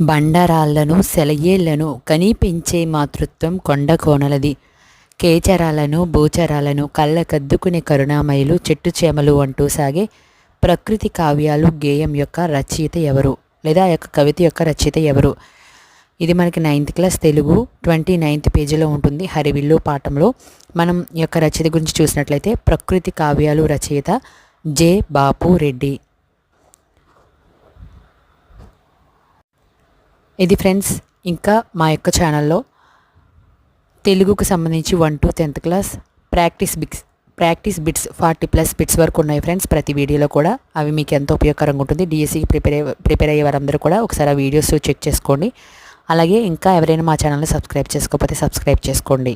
బండరాళ్ళను సెలయేళ్ళను కని పెంచే మాతృత్వం కొండ కోనలది. కేచరాలను భూచరాలను కళ్ళకద్దుకునే కరుణామయులు చెట్టు చేమలు అంటూ సాగే ప్రకృతి కావ్యాలు గేయం యొక్క రచయిత ఎవరు? లేదా ఆ యొక్క కవిత యొక్క రచయిత ఎవరు? ఇది మనకి ninth class Telugu twenty ninth పేజీలో ఉంటుంది. హరివిల్లు పాఠంలో మనం ఈ యొక్క రచయిత గురించి చూసినట్లయితే ప్రకృతి కావ్యాలు రచయిత జే. బాపు రెడ్డి. ఇది ఫ్రెండ్స్ ఇంకా మా యొక్క ఛానల్లో తెలుగుకు సంబంధించి one to tenth class practice bits practice bits forty plus bits వరకు ఉన్నాయి ఫ్రెండ్స్ ప్రతి వీడియోలో కూడా. అవి మీకు ఎంతో ఉపయోగకరంగా ఉంటుంది. డిఎస్సికి ప్రిపేర్ ప్రిపేర్ అయ్యే వారందరూ కూడా ఒకసారి ఆ వీడియోస్ చెక్ చేసుకోండి. అలాగే ఇంకా ఎవరైనా మా ఛానల్ని సబ్స్క్రైబ్ చేసుకోకపోతే సబ్స్క్రైబ్ చేసుకోండి.